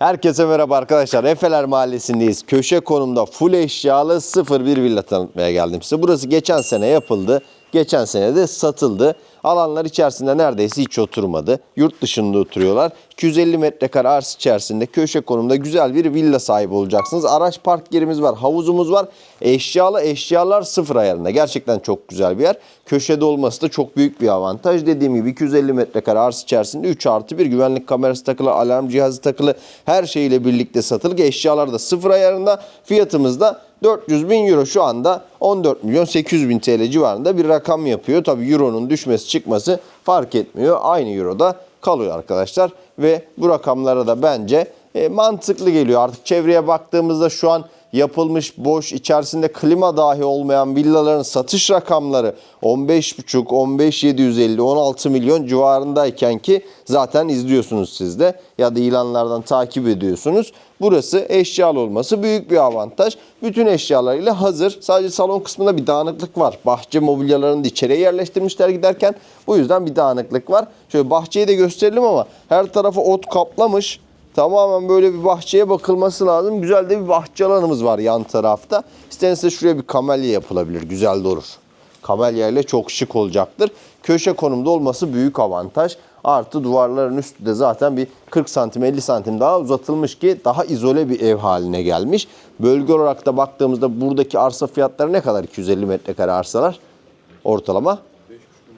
Herkese merhaba arkadaşlar. Efeler Mahallesi'ndeyiz. Köşe konumda full eşyalı 01 villa tanıtmaya geldim size. Burası geçen sene yapıldı. Geçen sene de satıldı. Alanlar içerisinde neredeyse hiç oturmadı. Yurt dışında oturuyorlar. 250 metrekare arsa içerisinde köşe konumda güzel bir villa sahibi olacaksınız. Araç park yerimiz var, havuzumuz var. Eşyalı eşyalar sıfır ayarında. Gerçekten çok güzel bir yer. Köşede olması da çok büyük bir avantaj. Dediğim gibi 250 metrekare arsa içerisinde 3 artı 1 güvenlik kamerası takılı, alarm cihazı takılı her şeyle birlikte satılık. Eşyalar da sıfır ayarında. Fiyatımız da 400 bin euro şu anda 14 milyon 800 bin TL civarında bir rakam yapıyor. Tabi euronun düşmesi çıkması fark etmiyor. Aynı euroda kalıyor arkadaşlar. Ve bu rakamlara da bence e, mantıklı geliyor. Artık çevreye baktığımızda şu an yapılmış boş içerisinde klima dahi olmayan villaların satış rakamları 15,5, 15,750, 16 milyon civarındayken ki zaten izliyorsunuz siz de ya da ilanlardan takip ediyorsunuz. Burası eşyalı olması büyük bir avantaj. Bütün eşyalarıyla hazır. Sadece salon kısmında bir dağınıklık var. Bahçe mobilyalarını da içeriye yerleştirmişler giderken. Bu yüzden bir dağınıklık var. Şöyle bahçeyi de gösterelim ama her tarafı ot kaplamış. Tamamen böyle bir bahçeye bakılması lazım. Güzel de bir bahçe alanımız var yan tarafta. İstenirse şuraya bir kamelya yapılabilir. Güzel de. Kamelya ile çok şık olacaktır. Köşe konumda olması büyük avantaj. Artı duvarların üstü de zaten bir 40 santim 50 santim daha uzatılmış ki daha izole bir ev haline gelmiş. Bölge olarak da baktığımızda buradaki arsa fiyatları ne kadar 250 metrekare arsalar? Ortalama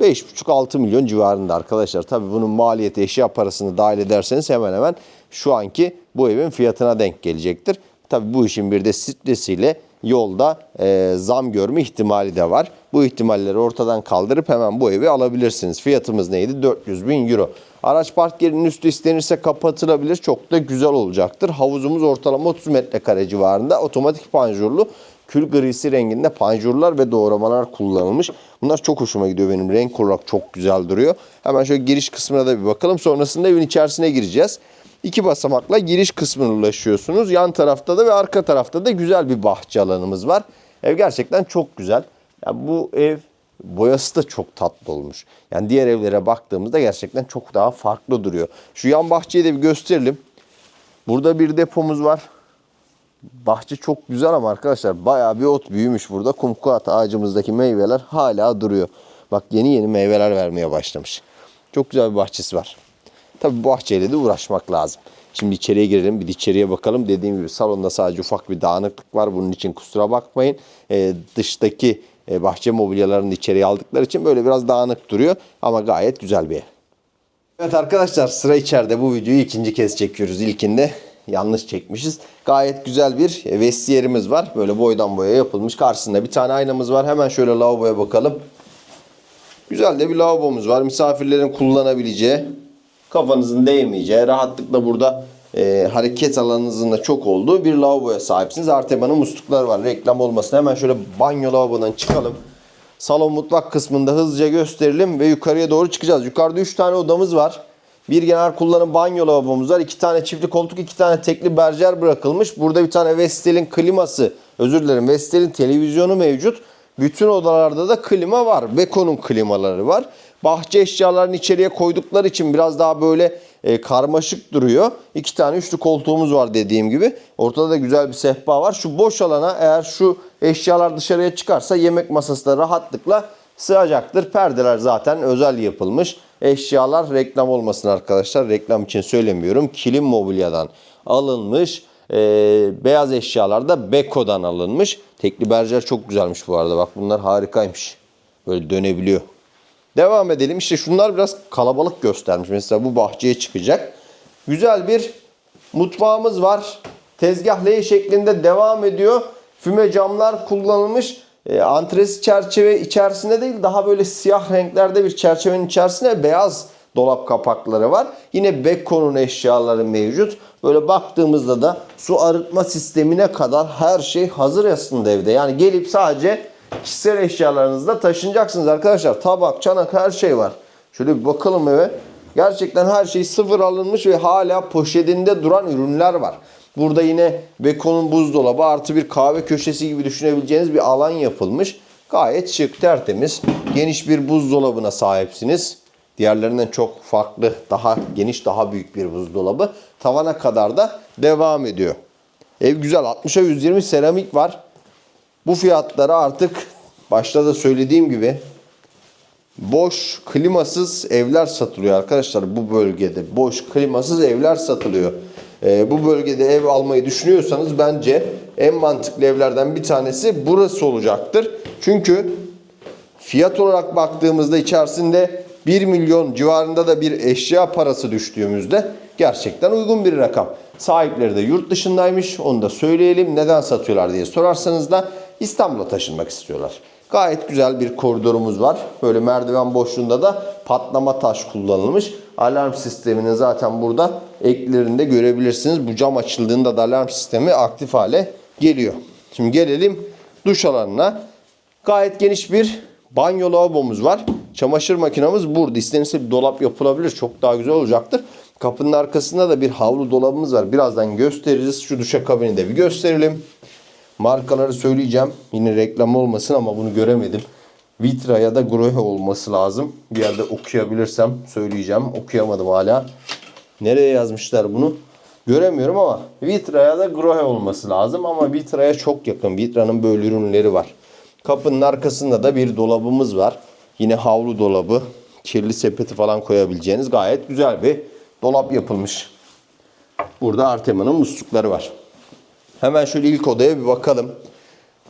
5,5-6 milyon civarında arkadaşlar. Tabi bunun maliyeti eşya parasını dahil ederseniz hemen hemen şu anki bu evin fiyatına denk gelecektir. Tabi bu işin bir de stresiyle yolda e, zam görme ihtimali de var. Bu ihtimalleri ortadan kaldırıp hemen bu evi alabilirsiniz. Fiyatımız neydi? 400 bin euro. Araç park yerinin üstü istenirse kapatılabilir. Çok da güzel olacaktır. Havuzumuz ortalama 30 metrekare civarında. Otomatik panjurlu kül grisi renginde panjurlar ve doğramalar kullanılmış. Bunlar çok hoşuma gidiyor benim. Renk olarak çok güzel duruyor. Hemen şöyle giriş kısmına da bir bakalım. Sonrasında evin içerisine gireceğiz. İki basamakla giriş kısmına ulaşıyorsunuz. Yan tarafta da ve arka tarafta da güzel bir bahçe alanımız var. Ev gerçekten çok güzel. Ya bu ev boyası da çok tatlı olmuş. Yani diğer evlere baktığımızda gerçekten çok daha farklı duruyor. Şu yan bahçeyi de bir gösterelim. Burada bir depomuz var. Bahçe çok güzel ama arkadaşlar bayağı bir ot büyümüş burada. Kumkuat ağacımızdaki meyveler hala duruyor. Bak yeni yeni meyveler vermeye başlamış. Çok güzel bir bahçesi var. Tabi bahçeyle de uğraşmak lazım. Şimdi içeriye girelim bir içeriye bakalım. Dediğim gibi salonda sadece ufak bir dağınıklık var. Bunun için kusura bakmayın. Ee, dıştaki e, bahçe mobilyalarını içeriye aldıkları için böyle biraz dağınık duruyor. Ama gayet güzel bir ev. Evet arkadaşlar sıra içeride bu videoyu ikinci kez çekiyoruz. İlkinde yanlış çekmişiz. Gayet güzel bir vestiyerimiz var. Böyle boydan boya yapılmış. Karşısında bir tane aynamız var. Hemen şöyle lavaboya bakalım. Güzel de bir lavabomuz var. Misafirlerin kullanabileceği, kafanızın değmeyeceği, rahatlıkla burada e, hareket alanınızın da çok olduğu bir lavaboya sahipsiniz. Artema'nın muslukları var. Reklam olmasın. Hemen şöyle banyo lavabodan çıkalım. Salon mutfak kısmında hızlıca gösterelim ve yukarıya doğru çıkacağız. Yukarıda 3 tane odamız var. Bir genel kullanım banyo lavabomuz var. 2 tane çiftli koltuk, 2 tane tekli berjer bırakılmış. Burada bir tane Vestel'in kliması, özür dilerim Vestel'in televizyonu mevcut. Bütün odalarda da klima var. Beko'nun klimaları var. Bahçe eşyalarını içeriye koydukları için biraz daha böyle e, karmaşık duruyor. İki tane üçlü koltuğumuz var dediğim gibi. Ortada da güzel bir sehpa var. Şu boş alana eğer şu eşyalar dışarıya çıkarsa yemek masası da rahatlıkla sığacaktır. Perdeler zaten özel yapılmış. Eşyalar reklam olmasın arkadaşlar. Reklam için söylemiyorum. Kilim mobilyadan alınmış. Ee, beyaz eşyalar da Beko'dan alınmış. Tekli berjer çok güzelmiş bu arada. Bak bunlar harikaymış. Böyle dönebiliyor. Devam edelim. İşte şunlar biraz kalabalık göstermiş. Mesela bu bahçeye çıkacak. Güzel bir mutfağımız var. Tezgah L şeklinde devam ediyor. Füme camlar kullanılmış. E, antresi çerçeve içerisinde değil daha böyle siyah renklerde bir çerçevenin içerisinde beyaz dolap kapakları var. Yine Beko'nun eşyaları mevcut. Böyle baktığımızda da su arıtma sistemine kadar her şey hazır aslında evde. Yani gelip sadece kişisel eşyalarınızla taşınacaksınız arkadaşlar. Tabak, çanak her şey var. Şöyle bir bakalım eve. Gerçekten her şey sıfır alınmış ve hala poşetinde duran ürünler var. Burada yine Beko'nun buzdolabı artı bir kahve köşesi gibi düşünebileceğiniz bir alan yapılmış. Gayet şık, tertemiz, geniş bir buzdolabına sahipsiniz. Diğerlerinden çok farklı, daha geniş, daha büyük bir buzdolabı. Tavana kadar da devam ediyor. Ev güzel. 60'a 120 seramik var. Bu fiyatlara artık başta da söylediğim gibi boş klimasız evler satılıyor arkadaşlar bu bölgede. Boş klimasız evler satılıyor. Ee, bu bölgede ev almayı düşünüyorsanız bence en mantıklı evlerden bir tanesi burası olacaktır. Çünkü fiyat olarak baktığımızda içerisinde 1 milyon civarında da bir eşya parası düştüğümüzde gerçekten uygun bir rakam. Sahipleri de yurt dışındaymış onu da söyleyelim. Neden satıyorlar diye sorarsanız da İstanbul'a taşınmak istiyorlar. Gayet güzel bir koridorumuz var. Böyle merdiven boşluğunda da patlama taş kullanılmış. Alarm sistemini zaten burada eklerinde görebilirsiniz. Bu cam açıldığında da alarm sistemi aktif hale geliyor. Şimdi gelelim duş alanına. Gayet geniş bir banyo lavabomuz var. Çamaşır makinamız burada. İstenirse bir dolap yapılabilir. Çok daha güzel olacaktır. Kapının arkasında da bir havlu dolabımız var. Birazdan gösteririz. Şu duşakabini de bir gösterelim. Markaları söyleyeceğim. Yine reklam olmasın ama bunu göremedim. Vitra ya da Grohe olması lazım. Bir yerde okuyabilirsem söyleyeceğim. Okuyamadım hala. Nereye yazmışlar bunu? Göremiyorum ama Vitra ya da Grohe olması lazım. Ama Vitra'ya çok yakın. Vitra'nın böyle ürünleri var. Kapının arkasında da bir dolabımız var. Yine havlu dolabı. Kirli sepeti falan koyabileceğiniz gayet güzel bir dolap yapılmış. Burada Artema'nın muslukları var. Hemen şöyle ilk odaya bir bakalım.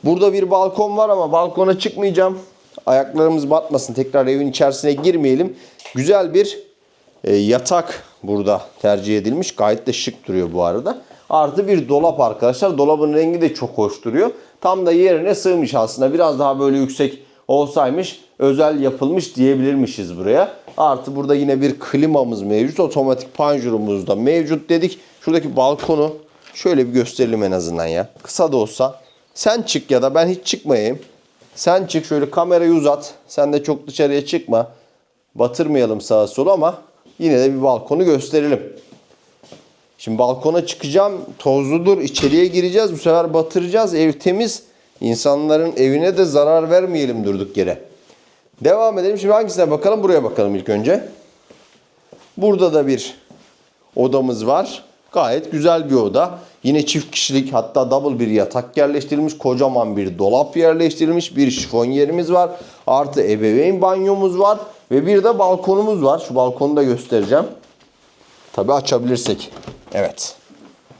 Burada bir balkon var ama balkona çıkmayacağım. Ayaklarımız batmasın. Tekrar evin içerisine girmeyelim. Güzel bir e, yatak burada tercih edilmiş. Gayet de şık duruyor bu arada. Artı bir dolap arkadaşlar. Dolabın rengi de çok hoş duruyor. Tam da yerine sığmış aslında. Biraz daha böyle yüksek olsaymış özel yapılmış diyebilirmişiz buraya. Artı burada yine bir klimamız mevcut. Otomatik panjurumuz da mevcut dedik. Şuradaki balkonu şöyle bir gösterelim en azından ya. Kısa da olsa. Sen çık ya da ben hiç çıkmayayım. Sen çık şöyle kamerayı uzat. Sen de çok dışarıya çıkma. Batırmayalım sağa sola ama yine de bir balkonu gösterelim. Şimdi balkona çıkacağım. Tozludur. içeriye gireceğiz. Bu sefer batıracağız. Ev temiz. İnsanların evine de zarar vermeyelim durduk yere. Devam edelim. Şimdi hangisine bakalım? Buraya bakalım ilk önce. Burada da bir odamız var. Gayet güzel bir oda. Yine çift kişilik hatta double bir yatak yerleştirilmiş. Kocaman bir dolap yerleştirilmiş. Bir şifon yerimiz var. Artı ebeveyn banyomuz var. Ve bir de balkonumuz var. Şu balkonu da göstereceğim. Tabi açabilirsek. Evet.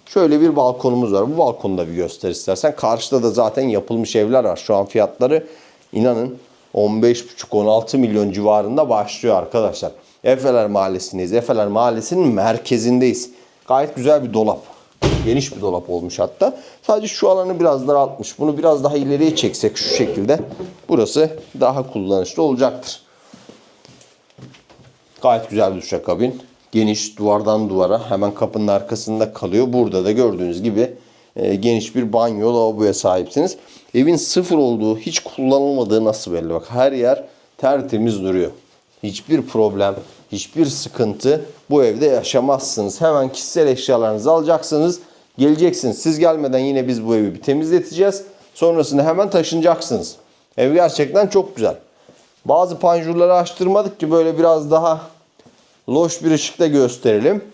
Şöyle bir balkonumuz var. Bu balkonu da bir göster istersen. Karşıda da zaten yapılmış evler var. Şu an fiyatları inanın 15,5-16 milyon civarında başlıyor arkadaşlar. Efeler Mahallesi'ndeyiz. Efeler Mahallesi'nin merkezindeyiz. Gayet güzel bir dolap. Geniş bir dolap olmuş hatta. Sadece şu alanı biraz daraltmış. Bunu biraz daha ileriye çeksek şu şekilde. Burası daha kullanışlı olacaktır. Gayet güzel bir duşakabin. Geniş duvardan duvara hemen kapının arkasında kalıyor. Burada da gördüğünüz gibi e, geniş bir banyo lavaboya sahipsiniz. Evin sıfır olduğu, hiç kullanılmadığı nasıl belli? Bak her yer tertemiz duruyor. Hiçbir problem, hiçbir sıkıntı bu evde yaşamazsınız. Hemen kişisel eşyalarınızı alacaksınız. Geleceksiniz. Siz gelmeden yine biz bu evi bir temizleteceğiz. Sonrasında hemen taşınacaksınız. Ev gerçekten çok güzel. Bazı panjurları açtırmadık ki böyle biraz daha loş bir ışıkta gösterelim.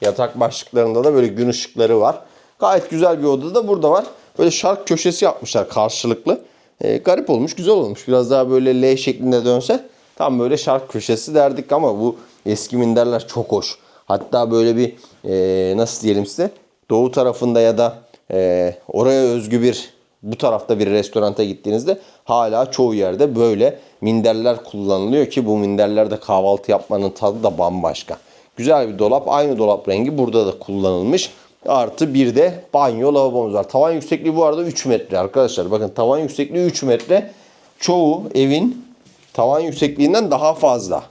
Yatak başlıklarında da böyle gün ışıkları var. Gayet güzel bir oda da burada var. Böyle şark köşesi yapmışlar karşılıklı. Ee, garip olmuş, güzel olmuş. Biraz daha böyle L şeklinde dönse tam böyle şark köşesi derdik ama bu eski minderler çok hoş. Hatta böyle bir e, nasıl diyelim size doğu tarafında ya da e, oraya özgü bir bu tarafta bir restoranta gittiğinizde hala çoğu yerde böyle minderler kullanılıyor ki bu minderlerde kahvaltı yapmanın tadı da bambaşka. Güzel bir dolap. Aynı dolap rengi burada da kullanılmış. Artı bir de banyo lavabomuz var. Tavan yüksekliği bu arada 3 metre arkadaşlar. Bakın tavan yüksekliği 3 metre. Çoğu evin tavan yüksekliğinden daha fazla.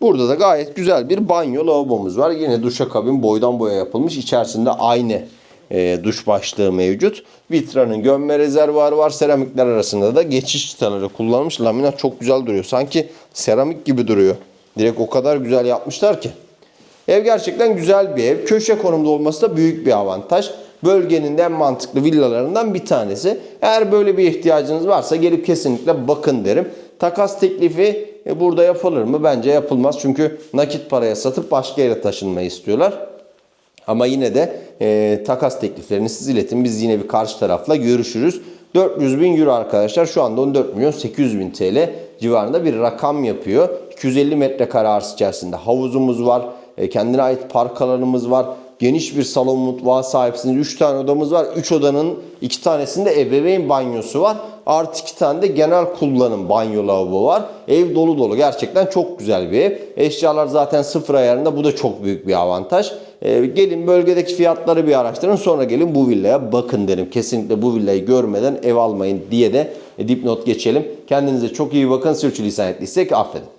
Burada da gayet güzel bir banyo lavabomuz var. Yine duşakabin boydan boya yapılmış. İçerisinde aynı e, duş başlığı mevcut. Vitra'nın gömme rezervuarı var. Seramikler arasında da geçiş çıtaları kullanılmış. Laminat çok güzel duruyor. Sanki seramik gibi duruyor. Direkt o kadar güzel yapmışlar ki. Ev gerçekten güzel bir ev. Köşe konumda olması da büyük bir avantaj. Bölgenin en mantıklı villalarından bir tanesi. Eğer böyle bir ihtiyacınız varsa gelip kesinlikle bakın derim. Takas teklifi E, burada yapılır mı? Bence yapılmaz. Çünkü nakit paraya satıp başka yere taşınmayı istiyorlar. Ama yine de e, takas tekliflerini siz iletin. Biz yine bir karşı tarafla görüşürüz. 400 bin euro arkadaşlar şu anda 14 milyon 800 bin TL civarında bir rakam yapıyor. 250 metrekare arsa içerisinde havuzumuz var. E, kendine ait park alanımız var. Geniş bir salon mutfağı sahipsiniz. 3 tane odamız var. 3 odanın 2 tanesinde ebeveyn banyosu var. Artı 2 tane de genel kullanım banyo lavabo var. Ev dolu dolu. Gerçekten çok güzel bir ev. Eşyalar zaten sıfır ayarında. Bu da çok büyük bir avantaj. E, gelin bölgedeki fiyatları bir araştırın. Sonra gelin bu villaya bakın derim. Kesinlikle bu villayı görmeden ev almayın diye de dipnot geçelim. Kendinize çok iyi bakın. Sürçülisan ettiysek affedin.